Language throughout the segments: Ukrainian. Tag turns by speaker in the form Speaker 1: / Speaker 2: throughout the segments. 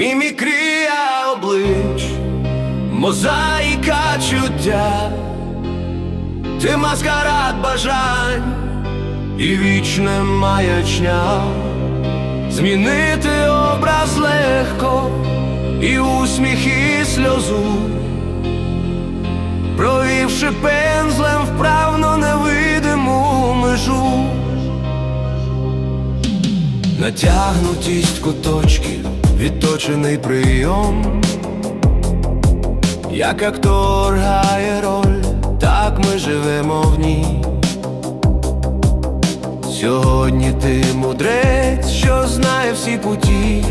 Speaker 1: мімікрія облич, мозаїка чуття, ти маскарад бажань і вічне маячня, змінити образ легко, і усміх, і сльозу, провівши пензлем вправно невидиму межу. Натягнутість куточків, відточений прийом, як актор грає роль, так ми живемо в ній. Сьогодні ти мудрець, що знає всі путі,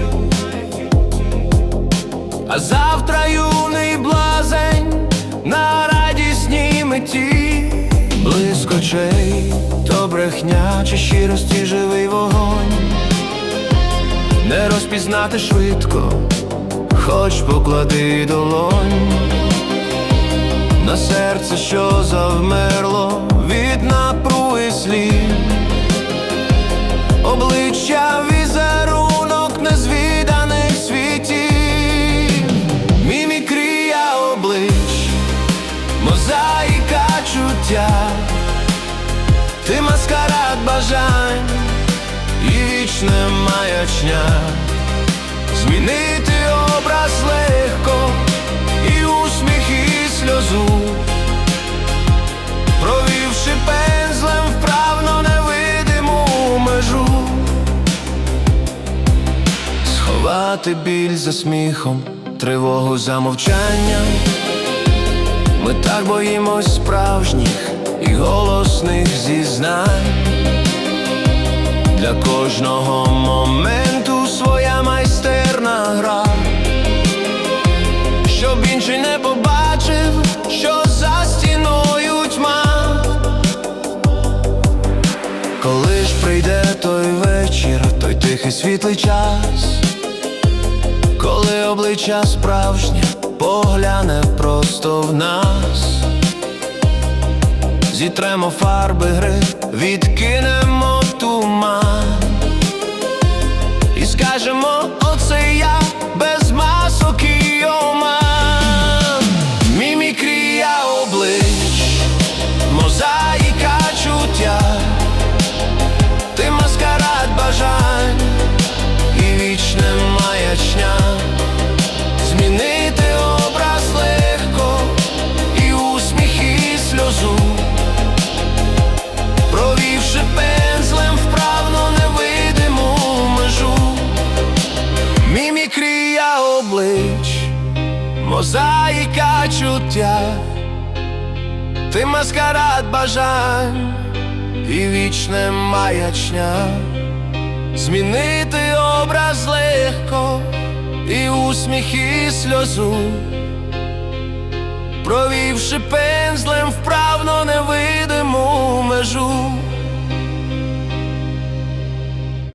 Speaker 1: а завтра юний блазень на радісній меті, блиск очей, то брехня чи щирості живий вогонь не розпізнати швидко, хоч поклади долонь. На серце, що завмерло від напруги слів, обличчя візерунок незвіданих світів, мімікрія облич, мозаїка чуття, ти маскарад бажань вічне маячня, змінити образ легко, і усміх, і сльозу, провівши пензлем вправно невидиму межу, сховати біль за сміхом, тривогу за мовчанням. Ми так боїмось справжніх і голосних зізнань. Для кожного моменту своя майстерна гра, щоб інший не побачив, що за стіною тьма. Коли ж прийде той вечір, той тихий світлий час, коли обличчя справжнє погляне просто в нас, зітремо фарби гри, відкинемо туман. І скажемо, мозаїка чуття, ти маскарад бажань і вічне маячня, змінити образ легко, і усміх, і сльозу. Провівши пензлем вправо.